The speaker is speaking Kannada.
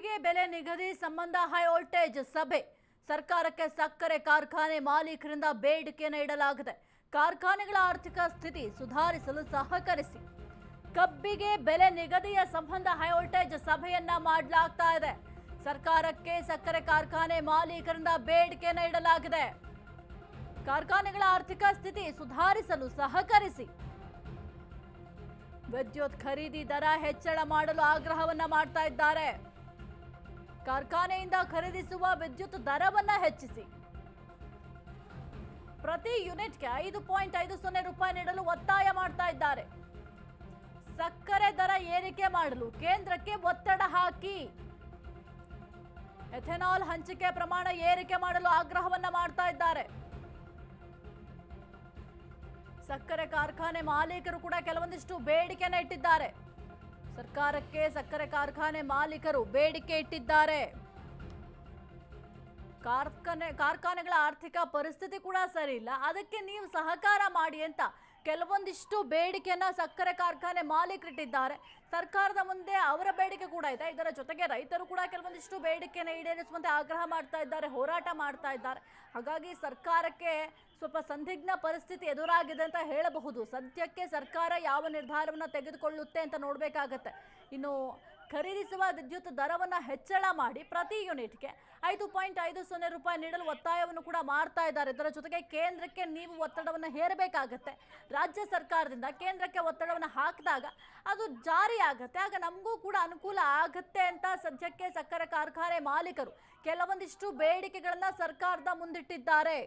ಕಬ್ಬಿಗೆ ಬೆಲೆ ನಿಗದಿ ಸಂಬಂಧ ಹೈ ವೋಲ್ಟೇಜ್ ಸಭೆ. ಸರ್ಕಾರಕ್ಕೆ ಸಕ್ಕರೆ ಕಾರ್ಖಾನೆ ಮಾಲೀಕರಿಂದ ಬೇಡಿಕೆಯನ್ನು ಇಡಲಾಗಿದೆ ಕಾರ್ಖಾನೆಗಳ ಆರ್ಥಿಕ ಸ್ಥಿತಿ ಸುಧಾರಿಸಲು ಸಹಕರಿಸಿ. ಕಬ್ಬಿಗೆ ಬೆಲೆ ನಿಗದಿಯ ಸಂಬಂಧ ಹೈ ವೋಲ್ಟೇಜ್ ಸಭೆಯನ್ನ ಮಾಡಲಾಗ್ತಾ ಇದೆ. ಸರ್ಕಾರಕ್ಕೆ ಸಕ್ಕರೆ ಕಾರ್ಖಾನೆ ಮಾಲೀಕರಿಂದ ಬೇಡಿಕೆಯನ್ನು ಇಡಲಾಗಿದೆ ಕಾರ್ಖಾನೆಗಳ ಆರ್ಥಿಕ ಸ್ಥಿತಿ ಸುಧಾರಿಸಲು ಸಹಕರಿಸಿ. ವಿದ್ಯುತ್ ಖರೀದಿ ದರ ಹೆಚ್ಚಳ ಮಾಡಲು ಆಗ್ರಹವನ್ನ ಮಾಡ್ತಾ ಇದ್ದಾರೆ. ಕಾರ್ಖಾನೆಯಿಂದ ಖರೀದಿಸುವ ವಿದ್ಯುತ್ ದರವನ್ನ ಹೆಚ್ಚಿಸಿ. ಪ್ರತಿ ಯೂನಿಟ್ಗೆ ಐದು ಪಾಯಿಂಟ್ ಐದು ಸೊನ್ನೆ ರೂಪಾಯಿ ನೀಡಲು ಒತ್ತಾಯ ಮಾಡ್ತಾ ಇದ್ದಾರೆ. ಸಕ್ಕರೆ ದರ ಏರಿಕೆ ಮಾಡಲು ಕೇಂದ್ರಕ್ಕೆ ಒತ್ತಡ ಹಾಕಿ. ಎಥೆನಾಲ್ ಹಂಚಿಕೆ ಪ್ರಮಾಣ ಏರಿಕೆ ಮಾಡಲು ಆಗ್ರಹವನ್ನ ಮಾಡ್ತಾ ಇದ್ದಾರೆ. ಸಕ್ಕರೆ ಕಾರ್ಖಾನೆ ಮಾಲೀಕರು ಕೂಡ ಕೆಲವೊಂದಿಷ್ಟು ಬೇಡಿಕೆನ ಇಟ್ಟಿದ್ದಾರೆ. ಸರ್ಕಾರಕ್ಕೆ ಸಕ್ಕರೆ ಕಾರ್ಖಾನೆ ಮಾಲೀಕರು ಬೇಡಿಕೆ ಇಟ್ಟಿದ್ದಾರೆ. ಕಾರ್ಖಾನೆ, ಕಾರ್ಖಾನೆಗಳ ಆರ್ಥಿಕ ಪರಿಸ್ಥಿತಿ ಕೂಡ ಸರಿ ಇಲ್ಲ. ಅದಕ್ಕೆ ನೀವು ಸಹಕಾರ ಮಾಡಿ ಅಂತ ಕೆಲವೊಂದಿಷ್ಟು ಬೇಡಿಕೆಯನ್ನ ಸಕ್ಕರೆ ಕಾರ್ಖಾನೆ ಮಾಲೀಕರಿಟ್ಟಿದ್ದಾರೆ ಸರ್ಕಾರದ ಮುಂದೆ ಅವರ ಬೇಡಿಕೆ ಕೂಡ ಇದೆ. ಇದರ ಜೊತೆಗೆ ರೈತರು ಕೂಡ ಕೆಲವೊಂದಿಷ್ಟು ಬೇಡಿಕೆನ ಈಡೇರಿಸುವಂತೆ ಆಗ್ರಹ ಮಾಡ್ತಾ ಇದ್ದಾರೆ, ಹೋರಾಟ ಮಾಡ್ತಾ ಇದ್ದಾರೆ. ಹಾಗಾಗಿ ಸರ್ಕಾರಕ್ಕೆ ಸ್ವಲ್ಪ ಸಂದಿಗ್ನ ಪರಿಸ್ಥಿತಿ ಎದುರಾಗಿದೆ ಅಂತ ಹೇಳಬಹುದು. ಸದ್ಯಕ್ಕೆ ಸರ್ಕಾರ ಯಾವ ನಿರ್ಧಾರವನ್ನು ತೆಗೆದುಕೊಳ್ಳುತ್ತೆ ಅಂತ ನೋಡಬೇಕಾಗತ್ತೆ. ಇನ್ನು ಖರೀದಿಸುವ ವಿದ್ಯುತ್ ದರವನ್ನು ಹೆಚ್ಚಳ ಮಾಡಿ ಪ್ರತಿ ಯೂನಿಟ್ಗೆ ಐದು ಪಾಯಿಂಟ್ ಐದು ಸೊನ್ನೆ ರೂಪಾಯಿ ನೀಡಲು ಒತ್ತಾಯವನ್ನು ಕೂಡ ಮಾಡ್ತಾ ಇದ್ದಾರೆ. ಇದರ ಜೊತೆಗೆ ಕೇಂದ್ರಕ್ಕೆ ನೀವು ಒತ್ತಡವನ್ನು ಹೇರಬೇಕಾಗತ್ತೆ. ರಾಜ್ಯ ಸರ್ಕಾರದಿಂದ ಕೇಂದ್ರಕ್ಕೆ ಒತ್ತಡವನ್ನು ಹಾಕಿದಾಗ ಅದು ಜಾರಿ ಆಗತ್ತೆ ಆಗ ನಮಗೂ ಕೂಡ ಅನುಕೂಲ ಆಗತ್ತೆ ಅಂತ ಸದ್ಯಕ್ಕೆ ಸಕ್ಕರೆ ಕಾರ್ಖಾನೆ ಮಾಲೀಕರು ಕೆಲವೊಂದಿಷ್ಟು ಬೇಡಿಕೆಗಳನ್ನು ಸರ್ಕಾರದ ಮುಂದಿಟ್ಟಿದ್ದಾರೆ.